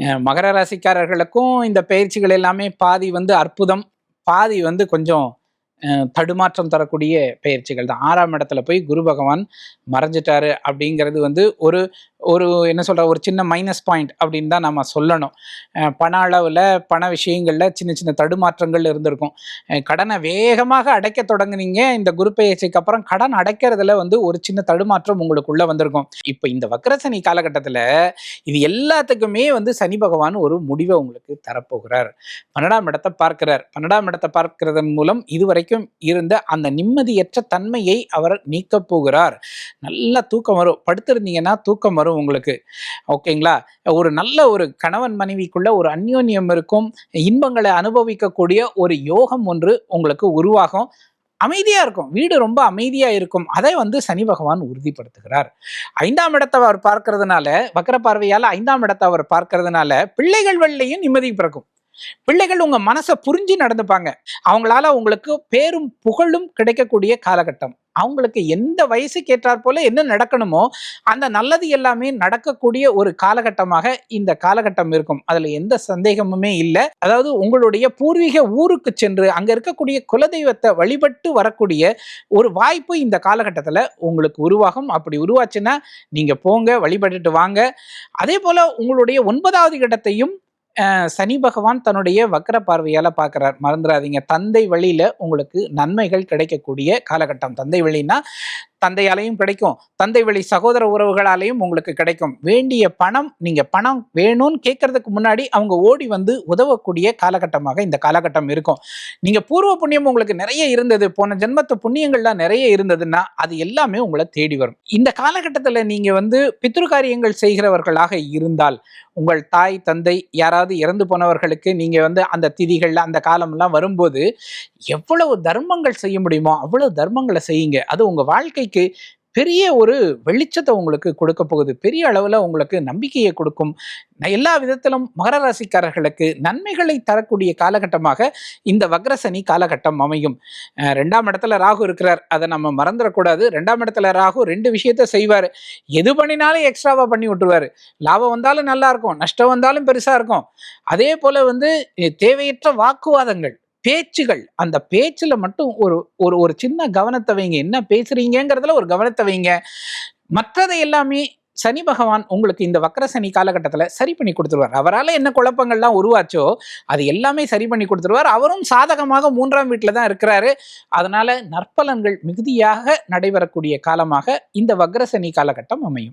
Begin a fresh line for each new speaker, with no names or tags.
அஹ் மகர ராசிக்காரர்களுக்கும் இந்த பயிற்சிகள் எல்லாமே பாதி வந்து அற்புதம் பாதி வந்து கொஞ்சம் அஹ், தடுமாற்றம் தரக்கூடிய பயிற்சிகள் தான். ஆறாம் இடத்துல போய் குரு பகவான் மறைஞ்சிட்டாரு அப்படிங்கிறது வந்து ஒரு ஒரு என்ன சொல்ற ஒரு சின்ன மைனஸ் பாயிண்ட் அப்படின்னு தான் நம்ம சொல்லணும். பண அளவில் பண விஷயங்களில் சின்ன சின்ன தடுமாற்றங்கள் இருந்திருக்கும். கடனை வேகமாக அடைக்க தொடங்குனீங்க. இந்த குரு பயிற்சிக்கு அப்புறம் கடன் அடைக்கிறதுல வந்து ஒரு சின்ன தடுமாற்றம் உங்களுக்குள்ள வந்திருக்கும். இப்போ இந்த வக்ரசனி காலகட்டத்தில் இது எல்லாத்துக்குமே வந்து சனி பகவான் ஒரு முடிவை உங்களுக்கு தரப்போகிறார். பன்னெண்டாம் இடத்தை பார்க்கிறார். பன்னெண்டாம் இடத்தை பார்க்கிறதன் மூலம் இதுவரைக்கும் இருந்த அந்த நிம்மதியற்ற தன்மையை அவர் நீக்கப் போகிறார். நல்லா தூக்கம் வரும். படுத்திருந்தீங்கன்னா தூக்கம் வரும். உங்களுக்கு. ஓகேங்களா? ஒரு நல்ல ஒரு கணவன் மனைவிக்குள்ள ஒரு அந்யோன்யம் இருக்கும். இன்பங்களை அனுபவிக்கக்கூடிய ஒரு யோகம் ஒன்று உங்களுக்கு உருவாகும். அமைதியா இருக்கும். வீடு ரொம்ப அமைதியா இருக்கும். அதை வந்து சனி பகவான் உறுதிப்படுத்துகிறார். ஐந்தாம் இடத்தை அவர் பார்க்கறதுனால வக்கர பார்வையால ஐந்தாம் இடத்தை அவர் பார்க்கறதுனால பிள்ளைகள் வழிலையும் நிம்மதி பிறக்கும். பிள்ளைகள் உங்க மனசை புரிஞ்சு நடந்துப்பாங்க. அவங்களால உங்களுக்கு பேரும் புகழும் கிடைக்கக்கூடிய காலகட்டம். அவங்களுக்கு எந்த வயசுக்கு ஏற்றாற் போல என்ன நடக்கணுமோ அந்த நல்லது எல்லாமே நடக்கக்கூடிய ஒரு காலகட்டமாக இந்த காலகட்டம் இருக்கும். அதுல எந்த சந்தேகமுமே இல்லை. அதாவது உங்களுடைய பூர்வீக ஊருக்கு சென்று அங்க இருக்கக்கூடிய குலதெய்வத்தை வழிபட்டு வரக்கூடிய ஒரு வாய்ப்பு இந்த காலகட்டத்தில் உங்களுக்கு உருவாகும். அப்படி உருவாச்சுன்னா நீங்க போங்க வழிபட்டுட்டு வாங்க. அதே போல உங்களுடைய ஒன்பதாவது இடத்தையும் சனி பகவான் தன்னுடைய வக்கர பார்வையால பார்க்குறார் மறந்துடாதீங்க தந்தை வழியில உங்களுக்கு நன்மைகள் கிடைக்கக்கூடிய காலகட்டம். தந்தை வழின்னா தந்தையாலையும் கிடைக்கும். தந்தை வழி சகோதர உறவுகளாலையும் உங்களுக்கு கிடைக்கும். வேண்டிய பணம் நீங்க பணம் வேணும்னு கேட்கறதுக்கு முன்னாடி அவங்க ஓடி வந்து உதவக்கூடிய காலகட்டமாக இந்த காலகட்டம் இருக்கும். நீங்க பூர்வ புண்ணியம் உங்களுக்கு நிறைய இருந்தது. போன ஜென்மத்து புண்ணியங்கள்லாம் நிறைய இருந்ததுன்னா அது எல்லாமே உங்களை தேடி வரும். இந்த காலகட்டத்தில் நீங்க வந்து பித்ருகாரியங்கள் செய்கிறவர்களாக இருந்தால் உங்கள் தாய் தந்தை யாராவது இறந்து போனவர்களுக்கு நீங்க வந்து அந்த திதிகள்ல அந்த காலம்லாம் வரும்போது எவ்வளவு தர்மங்கள் செய்ய முடியுமோ அவ்வளவு தர்மங்களை செய்யுங்க. அது உங்க வாழ்க்கைக்கு பெரிய ஒரு வெளிச்சத்தை உங்களுக்கு கொடுக்க போகுது. பெரிய அளவில் உங்களுக்கு நம்பிக்கையை கொடுக்கும். எல்லா விதத்திலும் மகர ராசிக்காரர்களுக்கு நன்மைகளை தரக்கூடிய காலகட்டமாக இந்த வக்ரசனி காலகட்டம் அமையும். ரெண்டாம் இடத்துல ராகு இருக்கிறார். அதை நம்ம மறந்துடக்கூடாது. ரெண்டாம் இடத்துல ராகு ரெண்டு விஷயத்த செய்வார். எது பண்ணினாலும் எக்ஸ்ட்ராவாக பண்ணி விட்டுருவார். லாபம் வந்தாலும் நல்லா இருக்கும். நஷ்டம் வந்தாலும் பெருசாக இருக்கும். அதே போல் வந்து தேவையற்ற வாக்குவாதங்கள். பேச்சுகள். அந்த பேச்சில் மட்டும் ஒரு ஒரு ஒரு சின்ன கவனத்தை வைங்க. என்ன பேசுறீங்கிறதுல ஒரு கவனத்தை வைங்க. மற்றதை எல்லாமே சனி பகவான் உங்களுக்கு இந்த வக்கர சனி காலகட்டத்தில் சரி பண்ணி கொடுத்துருவார். அவரால் என்ன குழப்பங்கள்லாம் உருவாச்சோ அது எல்லாமே சரி பண்ணி கொடுத்துருவார். அவரும் சாதகமாக மூன்றாம் வீட்டில் தான் இருக்கிறாரு. அதனால நற்பலன்கள் மிகுதியாக நடைபெறக்கூடிய காலமாக இந்த வக்ர சனி காலகட்டம் அமையும்.